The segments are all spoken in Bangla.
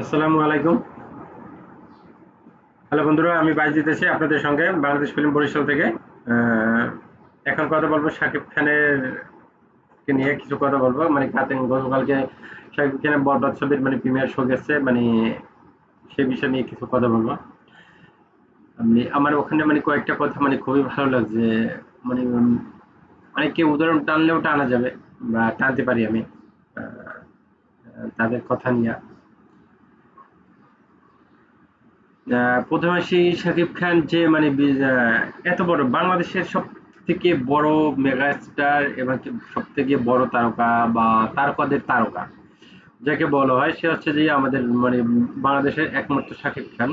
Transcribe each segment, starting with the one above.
আসসালামু আলাইকুম। হ্যালো বন্ধুরা আমি বাইজ দিতেছি আপনাদের সঙ্গে বাংলাদেশ ফিল্ম বরিশাল থেকে। এখন কথা বলব শাকিব খানের নিয়ে কিছু কথা বলব। মানে কাতে গতকালকে শাকিব খানের বরবাদ ছবির মানে প্রিমিয়ার শো গেছে মানে সেই বিষয় নিয়ে কিছু কথা বলব। আমি আমার ওখানে মানে কয়েকটা কথা মানে খুবই ভালো লাগছে। মানে উম, অনেকে উদাহরণ টানলেও টানা যাবে বা টানতে পারি আমি তাদের কথা নিয়ে আহ, প্রথমে সেই শাকিব খান যে মানে এত বড় বাংলাদেশের সব থেকে বড় মেগা স্টার এবং সব থেকে বড় তারকা বা তারকাদের তারকা, যাকে বলা হয়, সে হচ্ছে যে আমাদের মানে বাংলাদেশের একমাত্র শাকিব খান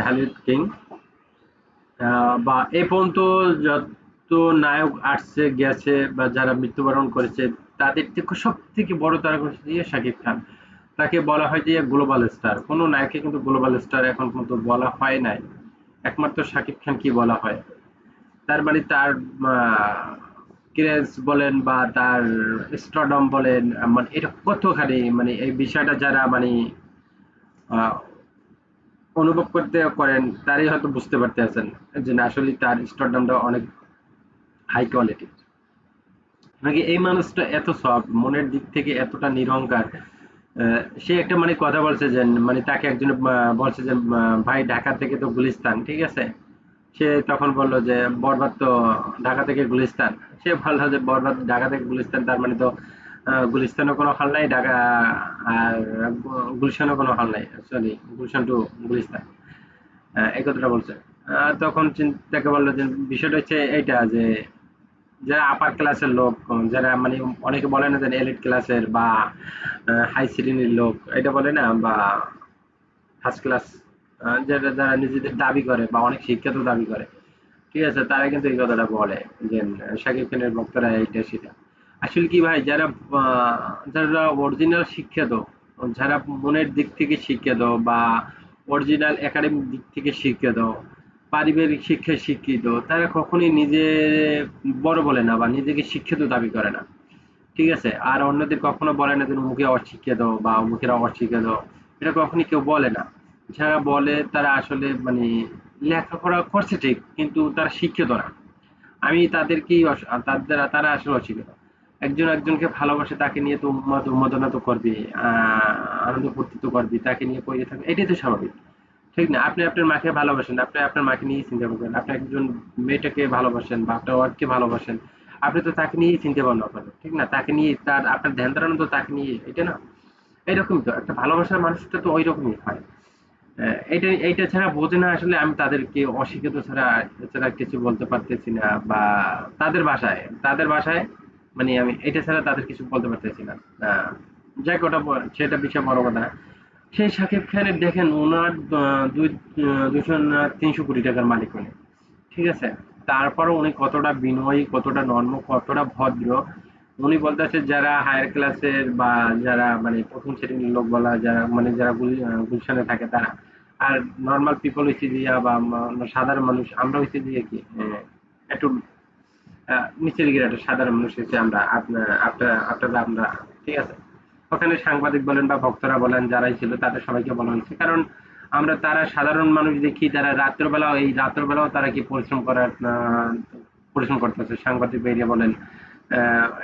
ঢালিউড কিং। বা এ পর্যন্ত যত নায়ক আসছে, গেছে বা যারা মৃত্যুবরণ করেছে, তাদের থেকে সব থেকে বড় তারকা হচ্ছে শাকিব খান। তাকে বলা হয় যে গ্লোবাল স্টার। কোনো নায়ককে কিন্তু গ্লোবাল স্টার এখন পর্যন্ত বলা হয় নাই। একমাত্র শাকিব খান কি বলা হয়। তার মানে তার ক্রেজ বলেন বা তার স্টারডম বলেন মানে এটা কতখানি মানে এই বিষয়টা যারা মানে অনুভব করতে করেন তারই হয়তো বুঝতে পারতে আছেন যে না আসলে তার স্টারডমটা অনেক হাই কোয়ালিটি নাকি এই মানুষটা এত সব মনের দিক থেকে এতটা নিরহংকার আহ, সে একটা মানে কথা বলছে যে মানে তাকে একজন বলছে যে ভাই ঢাকা থেকে তো গুলিস্তান, ঠিক আছে? সে তখন বলল যে, বরবাদ তো ঢাকা থেকে গুলিস্তান। সে বলল যে, বরবাদ ঢাকা থেকে গুলিস্তান, তার মানে তো গুলিস্তানও কোনো হল নাই, ঢাকা, আর গুলশানও কোনো হল নাই সরি গুলশান টু গুলিস্তান। এই কথাটা বলছে। তখন তাকে বলল যে, বিষয়টা হচ্ছে এইটা যে যারা আপার ক্লাসের লোক, যারা মানে অনেকে বলে না যে এলিট ক্লাসের বা হাই শ্রেণির লোক, এটা বলে না বা ফার্স্ট ক্লাস যারা যারা নিজেদের দাবি করে বা অনেক শিক্ষিত দাবি করে, ঠিক আছে? তারা কিন্তু এই কথাটা বলে যে, শাকিব খানের ভক্তরা এইটা সেটা। আসলে কি ভাই, যারা যারা অরিজিনাল শিক্ষিত, যারা মনের দিক থেকে শিক্ষিত বা অরিজিনাল একাডেমিক দিক থেকে শিক্ষিত পারিবারিক শিক্ষায় শিক্ষিত, তারা কখনোই নিজে বড় বলে না বা নিজেকে শিক্ষিত দাবি করে না। ঠিক আছে? আর অন্যদের কখনো বলে না যে মুখে অশিক্ষিত বা মুখেরা অশিক্ষিত এটা কখনই কেউ বলে না। যারা বলে তারা আসলে মানে লেখাপড়া করছে ঠিক, কিন্তু তারা শিক্ষিত না। আমি তাদেরকেই অস- তার আসলে অশিক্ষিত। একজন একজনকে ভালোবাসে, তাকে নিয়ে তো উন্মাদ উন্মাদনা তো করবি আহ আনন্দ ফুর্তি তো করবি তাকে নিয়ে পড়ে থাকবে এটাই তো স্বাভাবিক। ঠিক না আপনি আপনার মাকে ভালোবাসেন আপনি আপনার মাকে নিয়েই চিন্তা করবেন আপনি একজন মেয়েটাকে ভালোবাসেন বা আপনার ওয়াইফকে ভালোবাসেন আপনি তো তাকে নিয়েই চিন্তা ভাবনা করেন ঠিক না? তাকে নিয়ে তার আপনার ধ্যান ধারণা তো তাকে নিয়ে এটা না? এরকম তো একটা ভালোবাসার মানুষটা তো ওই রকমই হয়। আহ, এইটা ছাড়া বোঝে না আসলে আমি তাদেরকে অশিক্ষিত ছাড়া এছাড়া কিছু বলতে পারতেছি না বা তাদের ভাষায় তাদের ভাষায় মানে আমি এটা ছাড়া তাদের কিছু বলতে পারতেছি না। ওটা ব- সেটা বিষয় বড় কথা। সেই শাকিব খানের দেখেন ওনার দুই দুশো তিনশো কোটি টাকার মালিক উনি। ঠিক আছে? তারপরও উনি কতটা বিনয়ী কতটা নর্ম কতটা ভদ্র। উনি বলতেছে যারা হায়ার ক্লাসের বা যারা মানে প্রথম শ্রেণির লোক বলা যারা মানে যারা গুলশানে থাকে তারা। আর নর্মাল পিপল হচ্ছে দিয়া বা সাধারণ মানুষ আমরা হচ্ছে দিয়ে কি একটু আহ, গিয়ে একটা সাধারণ মানুষ হচ্ছে আমরা আপনার আপনার আপনারা আমরা ঠিক আছে? ওখানে সাংবাদিক বলেন বা ভক্তরা বলেন, যারাই ছিল তাদের সবাইকে বলা হয়েছে। কারণ আমরা তারা সাধারণ মানুষ দেখি, তারা রাত্রবেলাও, এই রাত্রবেলাও তারা কি পরিশ্রম করার পরিশ্রম করতেছে, সাংবাদিক বেরিয়ে বলেন।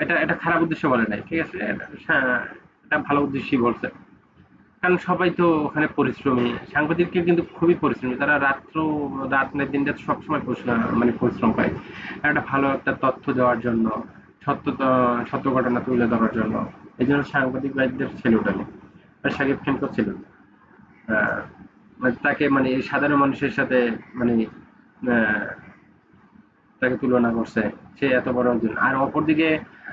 এটা এটা খারাপ উদ্দেশ্য বলে নাই, ঠিক আছে? এটা ভালো উদ্দেশ্যই বলছে। কারণ সবাই তো ওখানে পরিশ্রমী। সাংবাদিককে কিন্তু খুবই পরিশ্রমী। তারা রাত্র, রাত নেই, দিন রাত সবসময় মানে পরিশ্রম করে। একটা ভালো একটা তথ্য দেওয়ার জন্য, সত্য সত্য ঘটনা তুলে ধরার জন্য। এই জন্য সাংবাদিক ভাইদের ওটা নেই। আর শাকিব খানকেও ছিল না। মানে তাকে মানে সাধারণ মানুষের সাথে মানে তাকে তুলনা করছে। সে এত বড় একজন। আর অপরদিকে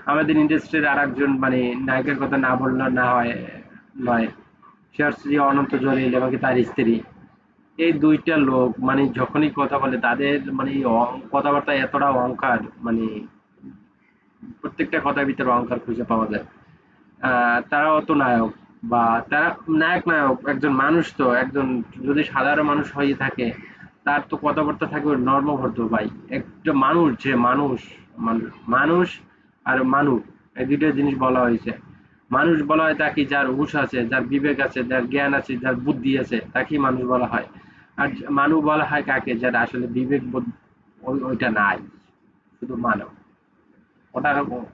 আমাদের ইন্ডাস্ট্রির আর একজন মানে নায়কের কথা না বললে না হয়, নয়। সে হচ্ছে যে অনন্ত জলিল এবং তার স্ত্রী। এই দুইটা লোক মানে যখনই কথা বলে তাদের মানে কথাবার্তা এতটা অহংকার মানে প্রত্যেকটা কথার ভিতরে অহংকার খুঁজে পাওয়া যায়। আহ, তারাও তো নায়ক বা তারা নায়ক নায়ক একজন মানুষ তো একজন যদি সাধারণ মানুষ হয়ে থাকে তার তো কথাবার্তা থাকবে নর্মভদ্র ভাই। একটা মানুষ যে মানুষ মানুষ আর মানুষ এই দুইটা জিনিস বলা হয়েছে। মানুষ বলা হয় তাকে যার হুঁশ আছে যার বিবেক আছে যার জ্ঞান আছে যার বুদ্ধি আছে তাকেই মানুষ বলা হয়। আর মানুষ বলা হয় কাকে? যার আসলে বিবেক ওইটা নাই শুধু মানব ওটা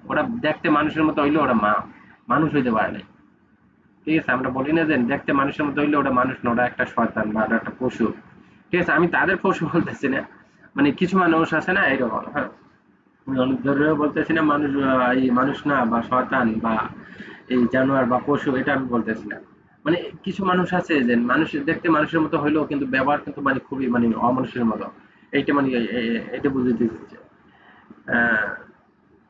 ওটা দেখতে মানুষের মতো হইলে ওটা মা মানুষ হইতে পারে না ঠিক আছে আমরা বলি না যে দেখতে মানুষের মতো হইলে ওটা মানুষ না ওটা একটা শয়তান বা ওটা একটা পশু। ঠিক আছে আমি তাদের পশু বলতেছি না। মানে কিছু মানুষ আছে না এরকম হ্যাঁ। অনেক ধরে বলতেছি না মানুষ এই মানুষ না বা শয়তান বা এই জানোয়ার বা পশু এটা আমি বলতেছি না। মানে কিছু মানুষ আছে যে মানুষ দেখতে মানুষের মতো হইলেও কিন্তু ব্যবহার কিন্তু মানে খুবই মানে অমানুষের মতো। এইটা মানে এটা বুঝতে দিচ্ছে আহ,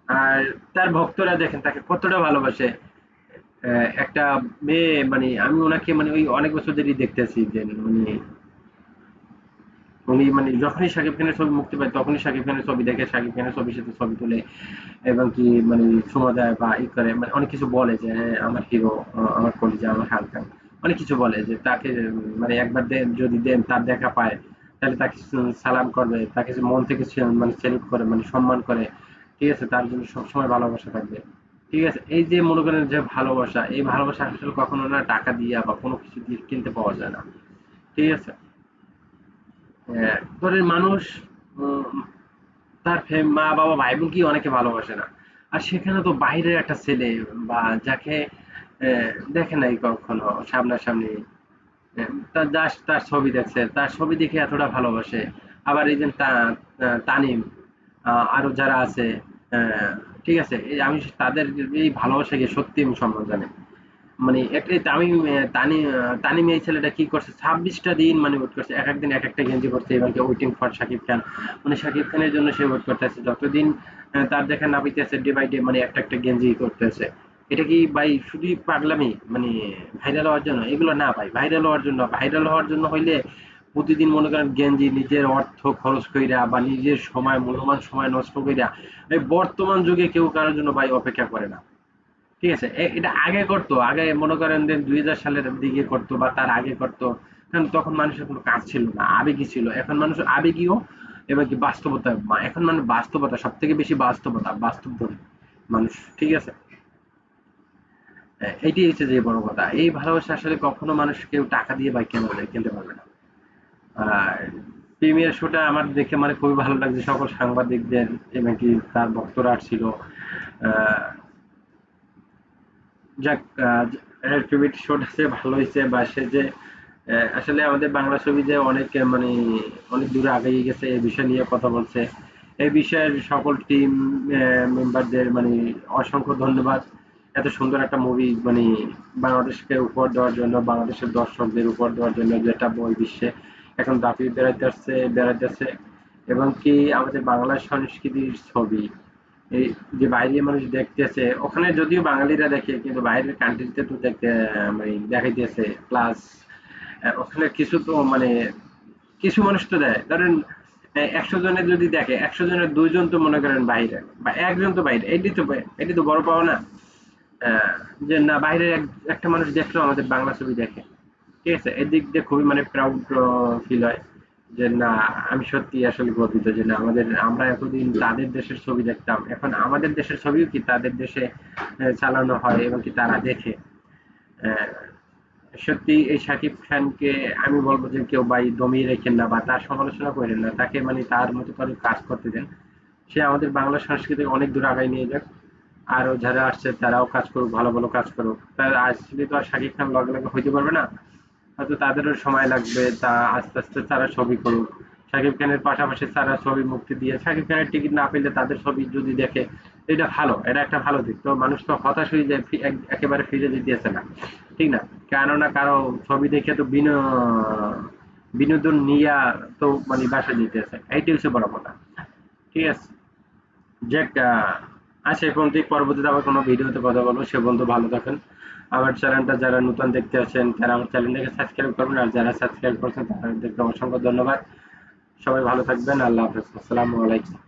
আর তার ভক্তরা দেখেন তাকে কতটা ভালোবাসে। একটা মেয়ে মানে আমি ওনাকে মানে ওই অনেক বছর ধরেই দেখতেছি যে মানে উনি মানে যখনই শাকিব খানের ছবি মুক্তি পায় তখনই শাকিব খানের ছবি দেখে শাকিব খানের ছবির সাথে ছবি তুলে এবং কি মানে সময় দেয় বা ই করে মানে অনেক কিছু বলে যে হ্যাঁ, আমার হিরো আমার কলিজা আমার হালকা। অনেক কিছু বলে যে তাকে মানে একবার দেন যদি দেন তার দেখা পায় তাহলে তাকে সালাম করবে তাকে মন থেকে মানে সেলুট করে মানে সম্মান করে। ঠিক আছে, তার জন্য সবসময় ভালোবাসা থাকবে। ঠিক আছে, এই যে মনে করেন যে ভালোবাসা, এই ভালোবাসা আসলে কখনো না টাকা দিয়া বা কোনো কিছু দিয়ে কিনতে পাওয়া যায় না। ঠিক আছে? ধরেন মানুষ তার মা, বাবা, ভাই বোন কি অনেকে ভালোবাসে না? আর সেখানে তো বাইরের একটা ছেলে বা যাকে দেখে নাই কখনো সামনাসামনি। তার জাস্ট তার ছবি দেখছে, তার ছবি দেখে এতটা ভালোবাসে। আবার এই যে তানিম আরও যারা আছে ঠিক আছে আমি তাদের এই ভালোবাসাকে সত্যি আমি সম্মান জানাই মানে একটাই তামিম তানি তানিম এই ছেলেটা কি করছে, ছাব্বিশটা দিন মানে ওয়েট করছে, এক একদিন এক একটা গেঞ্জি করছে এবারকে ওয়েটিং ফর শাকিব খান? মানে শাকিব খানের জন্য সে ওয়েট করতেছে, যতদিন তার দেখা না পাইতেছে ডে বাই ডে মানে একটা একটা গেঞ্জি করতেছে। এটা কি ভাই শুধুই পাগলামি? মানে ভাইরাল হওয়ার জন্য? এগুলো না ভাই ভাইরাল হওয়ার জন্য ভাইরাল হওয়ার জন্য হইলে প্রতিদিন মনে করেন গেঞ্জি, নিজের অর্থ খরচ কইরা বা নিজের সময়, মূল্যবান সময় নষ্ট কইরা এই বর্তমান যুগে কেউ কারোর জন্য ভাই অপেক্ষা করে না। ঠিক আছে? এটা আগে করতো। আগে মনে করেন যে দুই হাজার সালের দিকে করতো বা তার আগে করতো। কারণ তখন মানুষের কোনো কাজ ছিল না আবেগী ছিল। এখন মানুষ আবেগীও এবং কি বাস্তবতা এখন মানে বাস্তবতা সব থেকে বেশি বাস্তবতা বাস্তব মানুষ। ঠিক আছে? এ- এইটাই হচ্ছে যে বড় কথা। এই ভালোবাসা আসলে কখনো মানুষ কেউ টাকা দিয়ে বা কেনা যায় কিনতে পারবে না। প্রিমিয়ার শোটা আমার দেখে মানে খুবই ভালো লাগছে। সকল সাংবাদিকদের এবং তার ভক্তরা আসছিল। যাক অ্যাক্টিভিটি শোটা যে ভালো হয়েছে বা সে যে আসলে আমাদের বাংলা ছবি যে অনেক মানে অনেক দূরে আগিয়ে গেছে এই বিষয় নিয়ে কথা বলছে। এই বিষয়ের সকল টিম মেম্বারদের মানে অসংখ্য ধন্যবাদ। এত সুন্দর একটা মুভি মানে বাংলাদেশকে উপহার দেওয়ার জন্য, বাংলাদেশের দর্শকদের উপহার দেওয়ার জন্য যেটা বই বিশ্বে এখন দাপি বেড়াইতে আসছে বেড়াইতে আসছে। এবং কি আমাদের বাংলা সংস্কৃতির ছবি, এই যে বাইরে মানুষ দেখতেছে, ওখানে যদিও বাঙালিরা দেখে, কিন্তু বাইরের কান্ট্রিতে তো দেখতে মানে দেখাইতেছে প্লাস ওখানে কিছু তো মানে কিছু মানুষ তো দেয়। ধরেন একশো জনের যদি দেখে, একশো জনের দুইজন তো মনে করেন বাইরে, বা একজন তো বাইরে, এটি তো এটি তো বড় পাওয়া না। যে না, বাইরের এক- একটা মানুষ দেখলেও আমাদের বাংলা ছবি দেখে। ঠিক আছে, এদিক দিয়ে খুবই মানে প্রাউড ফিল হয় যে না, আমি সত্যি আসলে গর্বিত যে না, আমাদের, আমরা এতদিন তাদের দেশের ছবি দেখতাম। এখন আমাদের দেশের ছবিও কি তাদের দেশে চালানো হয় এবং কি তারা দেখে? সত্যি এই শাকিব খানকে আমি বলব যে কেউ ভাই দমিয়ে রেখেন না বা তার সমালোচনা করেন না, তাকে মানে তার মতো করে কাজ করতে দেন। সে আমাদের বাংলা সংস্কৃতি অনেক দূর আগায় নিয়ে যাক। আরও যারা আসছে তারাও কাজ করুক, ভালো ভালো কাজ করুক। তার আসলে তো আর শাকিব খান লগে লগে হইতে পারবে না? হয়তো তাদেরও সময় লাগবে তা আস্তে আস্তে তারা ছবি করুক। শাকিব খানের পাশাপাশি তারা ছবি মুক্তি দিয়ে শাকিব খানের টিকিট না পেলে তাদের ছবি যদি দেখে এটা ভালো এটা একটা ভালো দিক। তো মানুষ তো হতাশ হয়ে যায় একেবারে ফিরে যেতেছে না। ঠিক না? কেননা কারও ছবি দেখে তো বিনো বিনোদন নিয়া তো মানে বাসা যেতেছে এইটাই হচ্ছে বড় কথা। ঠিক আছে? আহ, আচ্ছা এই পর্যন্তই। পরবর্তীতে আবার কোনো ভিডিওতে কথা বলব। সে বন্ধু ভালো থাকেন। আমার চ্যানেলটা যারা নতুন দেখতে আছেন, তারা আমার চ্যানেলটাকে সাবস্ক্রাইব করবেন, আর যারা সাবস্ক্রাইব করছেন, তাদেরকে অসংখ্য ধন্যবাদ। সবাই ভালো থাকবেন, আল্লাহ হাফেজ। আসসালামু আলাইকুম।